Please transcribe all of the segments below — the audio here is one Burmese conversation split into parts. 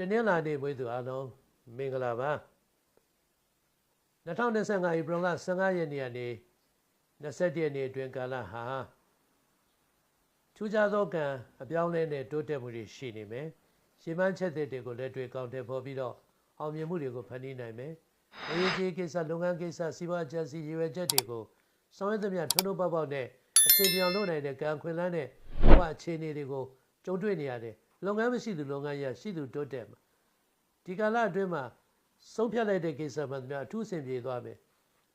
တနင်္လာနေ့မွေးသူအားလုံးမင်္ဂလာပါ2025ဧပြီလ15ရက်နေ့ကနေ21ရက်နေ့အတွင်းကာလဟာထူးခြားသောကံအပြောင်းလဲနဲ့တိုးတက်မှုတွေရှိနေမယ်ရှင်းမှန်းချက်တွေကိုလက်တွေ့ကောင်းတဲ့ပေါ်ပြီးတော့အောင်မြင်မှုတွေကိုဖန်တီးနိုင်မယ်အရေးကြီးကိစ္စလုပ်ငန်းကိစ္စစီးပွားကြံစည်ရည်ရွယ်ချက်တွေကိုဆောင်ရွက်သမျှထွန်းထွန်းပေါက်ပေါက်နဲ့အစီအပြောင်းလုပ်နိုင်တဲ့ကံခွင်လန်းတဲ့ဘဝအခြေအနေတွေကိုကြုံတွေ့နေရတယ် လုပ်ငန်းမရှိသူလုပ်ငန်းရရှိသူတိုးတက်မှာဒီကာလအတွင်းမှာဆုံးဖြတ်လိုက်တဲ့ကိစ္စမှန်သမျှအထူးဆင်ပြေသွားမယ်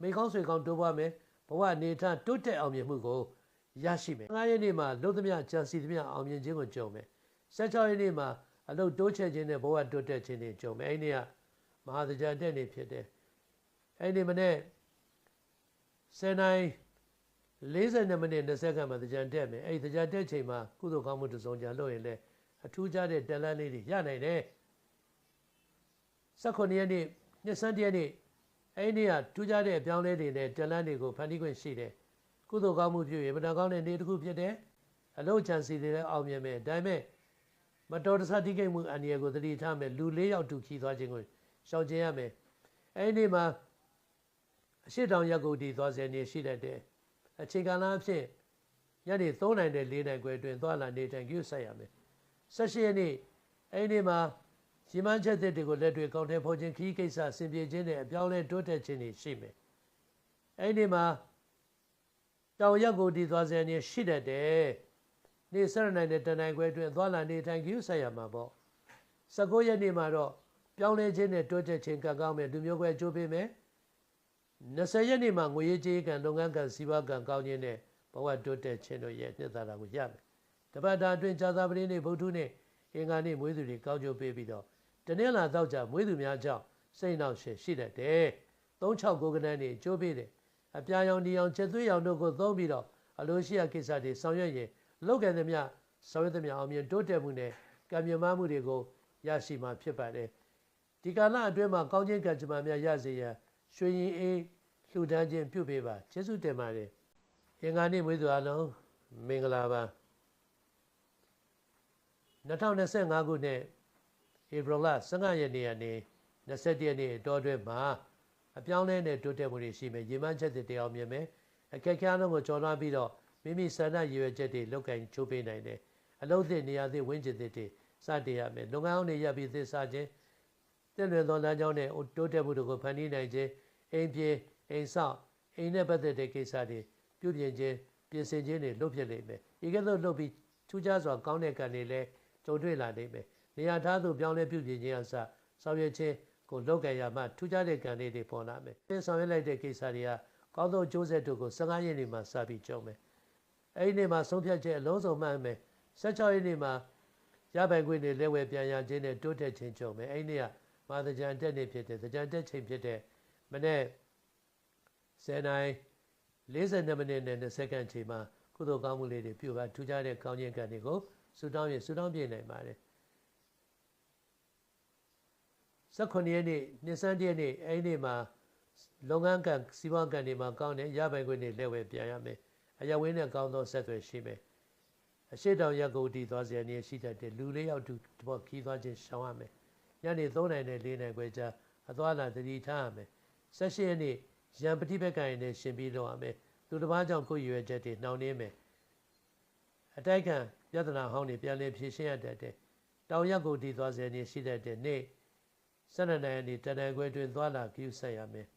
မိကောင်းဆွေကောင်းတိုးပွားမယ်ဘဝအနေထားတိုးတက်အောင်မြင်မှုကိုရရှိမယ်ငါးရက်နေ့မှာလုပ်သမျှကြံစီသမျှအောင်မြင်ခြင်းကိုကြုံမယ်16ရက်နေ့မှာအလုပ်တိုးချဲ့ခြင်းနဲ့ဘဝတိုးတက်ခြင်းတွေကြုံမယ်အဲ့ဒီကမဟာသကြတက်နေဖြစ်တယ်အဲ့ဒီမနေ့7နိုင်40မိနစ်20စက္ကန့်မှာသကြံတက်မယ်အဲ့ဒီသကြံတက်ချိန်မှာကုသိုလ်ကောင်းမှုတစ်စုံကြလုပ်ရင်လည်း အထူးခြားတဲ့တန်လန်းလေးတွေရနိုင်တယ်18ရက်နေ့နှစ်ဆန်းတရက်နေ့အဲ့ဒီကထူးခြားတဲ့အပြောင်းလဲတွေနဲ့တန်လန်းတွေကိုဖန်တီးခွင့်ရှိတယ်ကုသိုလ်ကောင်းမှုပြုရင်ဗဒကောင်းတဲ့နေ့တစ်ခုဖြစ်တယ်အလုတ်ချန်စီတွေလည်းအောင်မြင်မယ်ဒါပေမဲ့မတော်တဆတိကိတ်မှုအန္တရာယ်ကိုသတိထားမယ်လူ၄ယောက်တူခီးသွားခြင်းကိုရှောင်ကျဉ်ရမယ်အဲ့ဒီမှာအရှိတောင်ရက်ကိုဒီသွားစေနေရှိတတ်တယ်အချိန်ကာလအဖြစ်ညနေ3နိုင်တဲ့4နိုင်ခွဲအတွင်းသွားလာနေထိုင်ကြည့်ဆက်ရမယ် 16ရက်နေ့အဲ့ဒီမှာရီမန်းချက်တွေကိုလက်တွေကောင်းတဲ့ဖော်ခြင်းခီးကိစ္စဆင်ပြေခြင်းနဲ့အပြောင်းလဲတိုးတက်ခြင်းတွေရှိမယ်အဲ့ဒီမှာတောင်ရက်ကိုဒီသွားစေနေရှိတတ်တယ်နေ့7နိုင်တဲ့တနိုင်ခွဲအတွင်းသွားလာနေထိုင်ကြည့်ဆက်ရမှာပေါ့19ရက်နေ့မှာတော့ပြောင်းလဲခြင်းနဲ့တိုးတက်ခြင်းကံကောင်းမယ်လူမျိုးကွဲကြိုးပေးမယ်20ရက်နေ့မှာငွေရေးကြေးကံလုပ်ငန်းကံစီးပွားကံကောင်းခြင်းနဲ့ဘဝတိုးတက်ခြင်းတို့ရဲ့နှစ်သာရကိုရမယ် တပတ်တာအတွင်းဇာတာပတိနေ့ဗုဒ္ဓနေ့အင်္ဂါနေ့မွေးသူတွေကောင်းကျိုးပေးပြီးတော့တနင်္လာတော့ကြမွေးသူများကြောင့်စိတ်နှောင့်ယှက်ရှိတတ်တယ်369ကနန်းနေကျိုးပေးတယ်အပြာရောင်ဒီရောင်ချက်သွေးရောင်တို့ကိုသုံးပြီးတော့အလိုရှိရာကိစ္စတွေဆောင်ရွက်ရင်လောက်ကံသမျှဆောင်ရွက်သမျှအောင်မြင်တိုးတက်မှုနဲ့ကံမြမမှုတွေကိုရရှိမှာဖြစ်ပါတယ်ဒီကာလအတွင်းမှာကောင်းခြင်းကံကြမ္မာများရစေရန်ရွှေရင်အေးလှူဒန်းခြင်းပြုပေးပါကျေးဇူးတင်ပါတယ်အင်္ဂါနေ့မွေးသူအလုံးမင်္ဂလာပါ 2025ခုနှစ်ဧပြီလ15ရက်နေ့ကနေ21ရက်နေ့အတော်အတွင်းမှာအပြောင်းလဲနဲ့တိုးတက်မှုတွေရှိမယ်ရေမှန်းချက်တွေတရားမြင်မယ်အခက်အခဲအလုံးကိုကျော်လွှားပြီးတော့မိမိဆန္ဒရည်ရွယ်ချက်တွေလောက်ကင်ချိုးပေးနိုင်တယ်အလုပ်သစ်နေရာသစ်ဝင်းကျင်သစ်တွေစတင်ရမယ်လုပ်ငန်းအောင်တွေရပ်ပြီးသစ်စားခြင်းတင့်လွင်သောလမ်းကြောင်းနဲ့တိုးတက်မှုတွေကိုဖန်တီးနိုင်ခြင်းအိမ်ပြေအိမ်ဆောက်အိမ်နဲ့ပတ်သက်တဲ့ကိစ္စတွေပြုပြင်ခြင်းပြင်ဆင်ခြင်းတွေလုပ်ဖြစ်လိမ့်မယ်ဤကဲ့သို့လုပ်ပြီးထူးခြားစွာကောင်းတဲ့ကံတွေလည်း ကြုံတွေ့လာနိုင်မယ်နေရာထားသို့ပြောင်းလဲပြုပြင်ခြင်းအစဆောင်ရွက်ခြင်းကိုလောက်ကရမှထူးခြားတဲ့ကံလေးတွေပေါ်လာမယ်။ဆောင်ရွက်လိုက်တဲ့ကိစ္စတွေကကောင်းသောအကျိုးဆက်တို့ကို15ရက်နေမှစပြီးကြုံမယ်။အဲဒီနေ့မှာဆုံးဖြတ်ချက်အလုံးစုံမှန်မယ်။16ရက်နေ့မှာရပိုင်ခွင့်တွေလက်ဝဲပြန်ရခြင်းနဲ့တိုးတက်ခြင်းကြုံမယ်။အဲဒီနေ့ကမာသကြံတက်နေဖြစ်တဲ့သကြံတက်ချိန်ဖြစ်တဲ့မနေ့10နိုင်42မိနစ်နဲ့20စက္ကန့်ချိန်မှာကုသိုလ်ကောင်းမှုလေးတွေပြုပါထူးခြားတဲ့ကောင်းခြင်းကံတွေကို ဆုတောင်းရင်ဆုတောင်းပြနိုင်ပါတယ်18ရက်နေ့နှစ်ဆန်းတရက်နေ့အဲ့ဒီမှာလုပ်ငန်းကံစီးပွားကံတွေမှာကောင်းတဲ့ရပိုင်ခွင့်တွေလက်ဝဲပြန်ရမယ်အရဝင်းနဲ့ကောင်းသောဆက်သွယ်ရှိမယ်အရှိတောင်ရက်ကိုတီသွားစရာနေရှိတတ်တဲ့လူလေးယောက်တူတော့ခီးသွားခြင်းရှောင်ရမယ်ညနေ3နိုင်နဲ့4နိုင်ခွဲကြာအသွားလာတတိထားရမယ်18ရက်နေ့ရံပฏิဘက်ကရင်နဲ့ရှင်ပြီးတော့ရမယ်သူတစ်ပါးကြောင့်ကိုယ်ရွယ်ချက်တွေနှောင့်နှင်းမယ်အတိုက်ခံ ပြဿနာဟောင်းတွေပြန်လည်ဖြေရှင်းရတတ်တဲ့တောင်ရက်ကိုတီသွားစရာနေရှိတတ်တဲ့နေ့12နိုင်နေ့တနင်္ဂနွေတွင်သွားလာပြုဆက်ရမယ်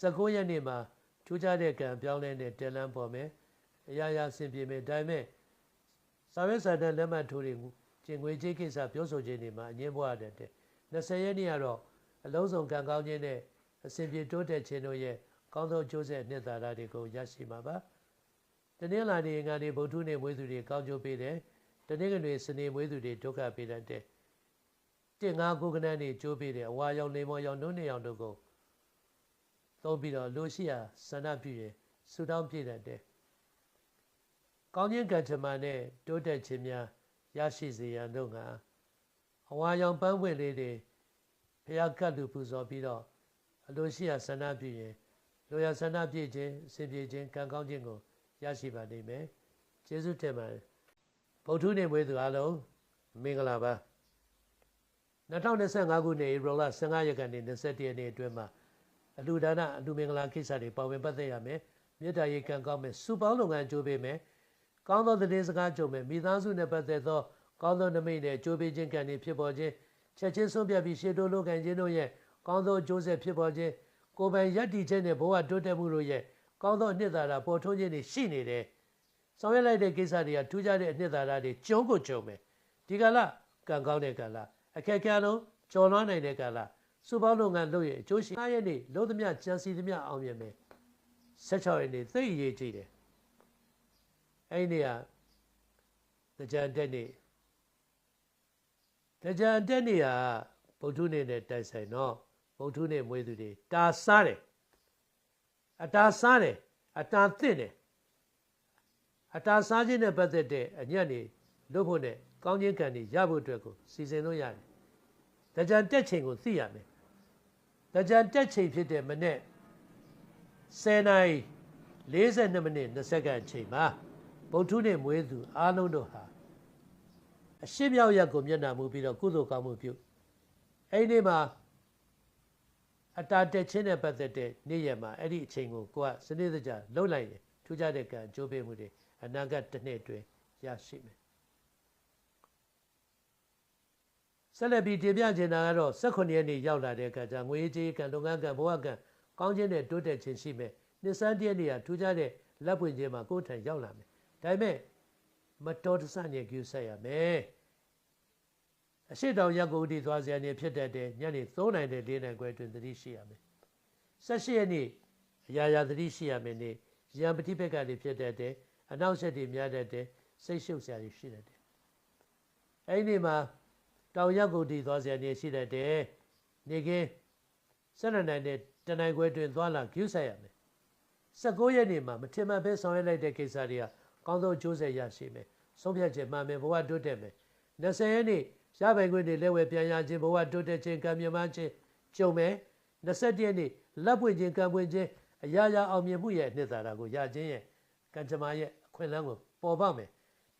19ရက်နေ့မှာထူးခြားတဲ့ကံပြောင်းလဲတဲ့တယ်လန်းပေါ်မယ်အရာရာဆင်ပြေမယ်ဒါပေမဲ့စာရွက်စာတမ်းလက်မှတ်ထိုးတွေကျင်ငွေကြေးကိစ္စပြောဆိုခြင်းတွေမှာအငင်းပွားတဲ့20ရက်နေ့ကတော့အလုံးစုံကံကောင်းခြင်းနဲ့အစဉ်ပြေတိုးတက်ခြင်းတို့ရဲ့ကောင်းသောကျိုးဆက်နှစ်သာရတွေကိုရရှိမှာပါ တနင်္လာနေ့ငါနေ့ဗုဒ္ဓနေ့မွေးသူတွေကောင်းကျိုးပေးတယ်တနင်္ဂနွေစနေမွေးသူတွေဒုက္ခပေးတတ်တယ်တင်ငါကိုကနန်းနေကျိုးပေးတယ်အဝါရောင်နေမောရောင်နှုတ်နေရောင်တို့ကိုသုံးပြီးတော့လူရှိရာဆန္ဒပြုရင်ဆူတောင်းပြည့်တတ်တယ်ကောင်းခြင်းကံကြမ္မာနဲ့တိုးတက်ခြင်းများရရှိစေရန်တို့ကအဝါရောင်ပန်းပွင့်လေးတွေဖျားကတ်လူပူဇော်ပြီးတော့အလိုရှိရာဆန္ဒပြုရင်လိုရာဆန္ဒပြည့်ခြင်းအစဉ်ပြေခြင်းကံကောင်းခြင်းကို ရရှိပါလိမ့်မယ်ကျေးဇူးတင်ပါတယ်ဗုဒ္ဓနေမွေးသူအလုံးမင်္ဂလာပါ2025ခုနှစ်ဧပြီလ15ရက်ကနေ21ရက်နေ့အတွင်းမှာအလူဒါနအလူမင်္ဂလာကိစ္စတွေပါဝင်ပတ်သက်ရမယ်မြေတားရေကံကောင်းမယ်စူပေါင်းလုပ်ငန်းကြိုးပေးမယ်ကောင်းသောသတင်းစကားကြုံမယ်မိသားစုနဲ့ပတ်သက်သောကောင်းသောနမိတ်နဲ့ကြိုးပေးခြင်းကံတွေဖြစ်ပေါ်ခြင်းချက်ချင်းဆုံးဖြတ်ပြီးရှေ့တိုးလုပ်ကံခြင်းတို့ရဲ့ကောင်းသောအကျိုးဆက်ဖြစ်ပေါ်ခြင်းကိုယ်ပိုင်ယက်တီခြင်းနဲ့ဘဝတိုးတက်မှုတို့ရဲ့ ကောင်းသောအနှစ်သာရပေါ်ထွန်းခြင်းတွေရှိနေတယ်ဆောင်ရွက်လိုက်တဲ့ကိစ္စတွေကထူးခြားတဲ့အနှစ်သာရတွေကျုံးကိုကျုံမယ်ဒီကလာကံကောင်းတဲ့ကလာအခက်အခဲလုံးကျော်လွှားနိုင်တဲ့ကလာစုပေါင်းလုပ်ငန်းလုပ်ရအကျိုးရှိ9ရက်နေ့လုံးသမျှကြံစီသမျှအောင်မြင်မယ်16ရက်နေ့သိအရေးကြီးတယ်အဲ့ဒီကကြံတက်နေ့ကြံတက်နေ့ဟာဗုဒ္ဓနေ့နဲ့တိုက်ဆိုင်တော့ဗုဒ္ဓနေ့မွေးသူတွေတာစားတယ် အတာစားတယ်အတာသင့်တယ်အတာစားခြင်းနဲ့ပတ်သက်တဲ့အညံ့နေလို့ဖို့နဲ့ကောင်းခြင်းကံတွေရဖို့အတွက်ကိုစီစဉ်လို့ရတယ်။တကြံတက်ချိန်ကိုသိရမယ်။တကြံတက်ချိန်ဖြစ်တဲ့မနေ့10နာရီ42မိနစ်20စက္ကန့်အချိန်မှာဗုဒ္ဓနေ့မွေးသူအားလုံးတို့ဟာအရှိမြောက်ရက်ကိုမျက်နှာမူပြီးတော့ကုသိုလ်ကောင်းမှုပြုအဲ့ဒီမှာ အတာတက်ခြင်းနဲ့ပတ်သက်တဲ့နေ့ရက်မှာအဲ့ဒီအချိန်ကိုကိုကစနစ်တကျလှုပ်လိုက်ရင်ထူးခြားတဲ့ကံအကျိုးပေးမှုတွေအနာဂတ်တစ်နှစ်အတွင်းရရှိမယ်ဆက်လက်ပြီးတင်ပြချင်တာကတော့18ရက်နေ့ရောက်လာတဲ့အခါကျငွေကြေးကံလုပ်ငန်းကံဘဝကံကောင်းခြင်းနဲ့တိုးတက်ခြင်းရှိမယ်နှစ်စန်းတည်းနေ့ကထူးခြားတဲ့လက်ပွင့်ခြင်းမှာကိုယ်ထံရောက်လာမယ်ဒါပေမဲ့မတော်တဆညင်ကျူဆက်ရမယ် အရှိတောင်ရက်ကိုဒီသွားစရာနေဖြစ်တတ်တဲ့ညနေ3နိုင်တဲ့4နိုင်ခွဲတွင်သတိရှိရမယ်18ရက်နေ့အရာရာသတိရှိရမယ်နေ့ရံပတိဘက်ကလေးဖြစ်တတ်တဲ့အနောက်ဆက်တွေများတတ်တဲ့စိတ်ရှုပ်စရာတွေရှိတတ်တယ်အဲ့ဒီမှာတောင်ရက်ကိုဒီသွားစရာနေရှိတတ်တယ်နေကင်းဆက်လက်နိုင်တဲ့တနိုင်ခွဲတွင်သွားလာကျူဆက်ရမယ်19ရက်နေ့မှာမထင်မှတ်ပဲဆောင်ရွက်လိုက်တဲ့ကိစ္စတွေကကောင်းသောကျိုးဆက်ရရှိမယ်ဆုံးဖြတ်ချက်မှန်မယ်ဘဝတိုးတက်မယ်20ရက်နေ့ ရပိုင်ခွင့်တွေလက်ဝဲပြန်ရခြင်းဘဝတိုးတက်ခြင်းကံမြမခြင်းကြုံမယ်21ရက်နေ့လက်ပွင့်ခြင်းကံပွင့်ခြင်းအရာရာအောင်မြင်မှုရဲ့နှစ်သာရကိုရခြင်းရဲ့ကံကြမ္မာရဲ့အခွင့်အလမ်းကိုပေါ်ပေါက်မယ်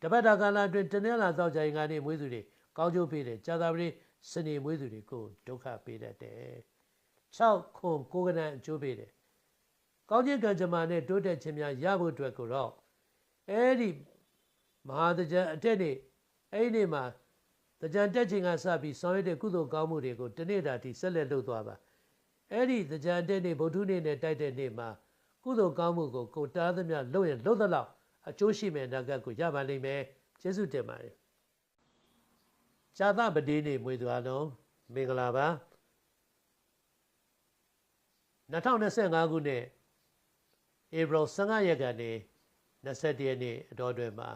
တပတ်တာကာလအတွင်းတနင်္လာသောကြာရင်ကနေမွေးသူတွေကောင်းကျိုးပေးတယ်ကြာသပတေးစနေမွေးသူတွေကိုဒုက္ခပေးတတ်တယ်6ခွန်ကိုကနန်အကျိုးပေးတယ်ကောင်းခြင်းကံကြမ္မာနဲ့တိုးတက်ခြင်းများရဖို့အတွက်ကိုတော့အဲ့ဒီမဟာတကြံအတက်နေ့အဲ့ဒီနေ့မှာ တကြံတက်ခြင်းကစပြီးဆောင်ရွက်တဲ့ကုသိုလ်ကောင်းမှုတွေကိုတနေ့တာထိဆက်လက်လုပ်သွားပါအဲ့ဒီတကြံတက်နေ့ဗုဒ္ဓနေ့နဲ့တိုက်တဲ့နေ့မှာကုသိုလ်ကောင်းမှုကိုကိုတားသမျှလုပ်ရင်လုပ်သလောက်အကျိုးရှိမယ်နာဂတ်ကိုရပါလိမ့်မယ်ကျေးဇူးတင်ပါတယ်ဇာသပတိနေ့မွေးသူအလုံးမင်္ဂလာပါ2025ခုနှစ်ဧပြီ15ရက်ကနေ21ရက်နေ့အတော်တွင်မှာ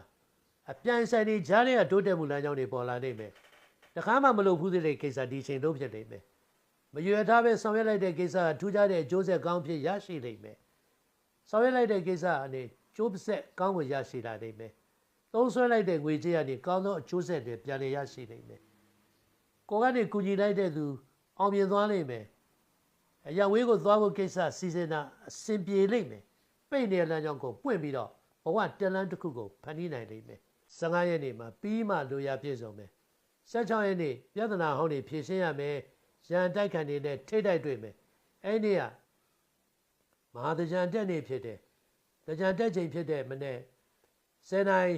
အပြန်ဆိုင်နေကြားတဲ့တိုးတက်မှုလမ်းကြောင်းတွေပေါ်လာနေမယ်။တခါမှမလုပ်ဘူးတဲ့ကိစ္စဒီချိန်လုံးဖြစ်နေမယ်။မရွယ်ထားပဲဆောင်ရွက်လိုက်တဲ့ကိစ္စကထူးခြားတဲ့အကျိုးဆက်ကောင်းဖြစ်ရရှိနေမယ်။ဆောင်ရွက်လိုက်တဲ့ကိစ္စအနေကျိုးဆက်ကောင်းကိုရရှိလာနေမယ်။သုံးဆွဲလိုက်တဲ့ငွေကြေးကနေကောင်းသောအကျိုးဆက်တွေပြန်လည်ရရှိနေမယ်။ကိုကနေကူညီလိုက်တဲ့သူအောင်မြင်သွားလိမ့်မယ်။အရာဝေးကိုသွားဖို့ကိစ္စစီစဉ်တာအဆင်ပြေလိမ့်မယ်။ပိတ်နေတဲ့လမ်းကြောင်းကိုပွင့်ပြီးတော့ဘဝတလန်းတစ်ခုကိုဖန်တီးနိုင်လိမ့်မယ် 15ရက်နေ့မှာပြီးမှလိုရာပြည့်စုံမယ်16ရက်နေ့ပြဿနာဟောင်းတွေဖြေရှင်းရမယ်ရန်တိုက်ခံတွေနဲ့ထိတ်တိုက်တွေ့မယ်အဲ့ဒီကမဟာတကြံတက်နေ့ဖြစ်တယ်တကြံတက်ချိန်ဖြစ်တဲ့မနေ့10နိုင်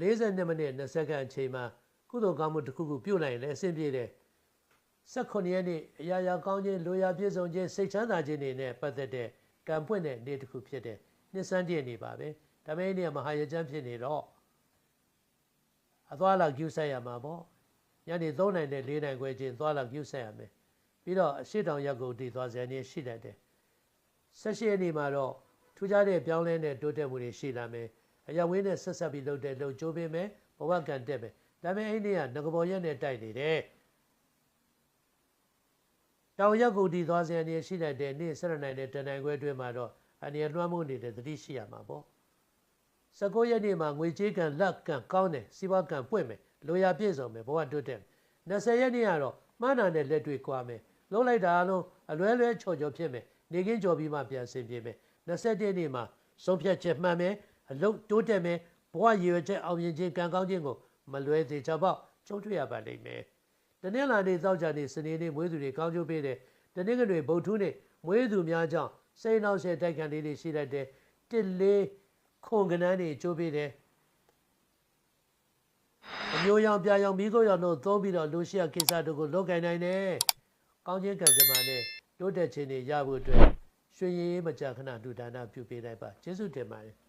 42မိနစ်20စက္ကန့်အချိန်မှာကုသိုလ်ကောင်းမှုတစ်ခုခုပြုတ်လိုက်ရင်လည်းအဆင်ပြေတယ်18ရက်နေ့အရာရာကောင်းခြင်းလိုရာပြည့်စုံခြင်းစိတ်ချမ်းသာခြင်းတွေနဲ့ပတ်သက်တဲ့ကံပွင့်တဲ့နေ့တစ်ခုဖြစ်တဲ့နှစ်စန်းတည့်နေပါပဲဒါပေမဲ့နေ့မဟာရကျမ်းဖြစ်နေတော့ အသွားလာကျူးဆက်ရမှာပေါ့ညနေ3နိုင်နဲ့4နိုင်ခွဲချင်းသွားလာကျူးဆက်ရမယ်ပြီးတော့အရှိတောင်ရက်ကိုတည်သွားစရာနေရှိတတ်တယ်ဆက်ရှိနေမှာတော့ထူးခြားတဲ့ပြောင်းလဲတဲ့တိုးတက်မှုတွေရှိလာမယ်အရာဝင်းနဲ့ဆက်ဆက်ပြီးလုပ်တဲ့လုပ်ကြိုးပေးမယ်ဘဝကံတက်မယ်ဒါပေမဲ့အဲ့ဒီကငကဘောရက်နဲ့တိုက်နေတယ်တောင်ရက်ကိုတည်သွားစရာနေရှိတတ်တဲ့နေ့ဆက်ရနိုင်တဲ့တန်နိုင်ခွဲအတွင်းမှာတော့အနေလွှမ်းမှုနေတဲ့သတိရှိရမှာပေါ့ 19ရက်နေ့မှာငွေကြေးကံလက်ကံကောင်းတယ်စီးပွားကံပွင့်မယ်လိုရာပြည့်စုံမယ်ဘဝတိုးတက်မယ်20ရက်နေ့ကတော့မှန်းတာနဲ့လက်တွေ့ကွာမယ်လုံးလိုက်တာအလုံးအလွဲလွဲချော်ချော်ဖြစ်မယ်နေကင်းကြော်ပြီးမှပြန်ဆင်ပြေမယ်21ရက်နေ့မှာဆုံးဖြတ်ချက်မှန်မယ်အလုတ်တိုးတက်မယ်ဘဝရည်ရွယ်ချက်အောင်မြင်ခြင်းကံကောင်းခြင်းကိုမလွဲသေးချောပေါ့ကျုံးတွေ့ရပါလိမ့်မယ်တတနင်္လာနေ့သောကြာနေ့စနေနေ့မွေးသူတွေကောင်းကျိုးပေးတယ်တနင်္ဂနွေဗုဒ္ဓဟူးနေ့မွေးသူများကြောင့်စိတ်နှောက်ရှက်တိုက်ခံလေးတွေရှိတတ်တယ်တစ်လေး ခွန်ကနန်းတွေကျိုးပေးတယ်အမျိုးရောင်ပြာရောင်မိခိုးရောင်တို့သုံးပြီးတော့လူရှိရကိစ္စတို့ကိုလုပ်ကိုင်နိုင်တယ်ကောင်းခြင်းကံကြမ္မာနဲ့တိုးတက်ခြင်းတွေရဖို့အတွက်ရွှေရည်မကြာခဏဒုဒါနပြုပေးလိုက်ပါကျေးဇူးတင်ပါတယ်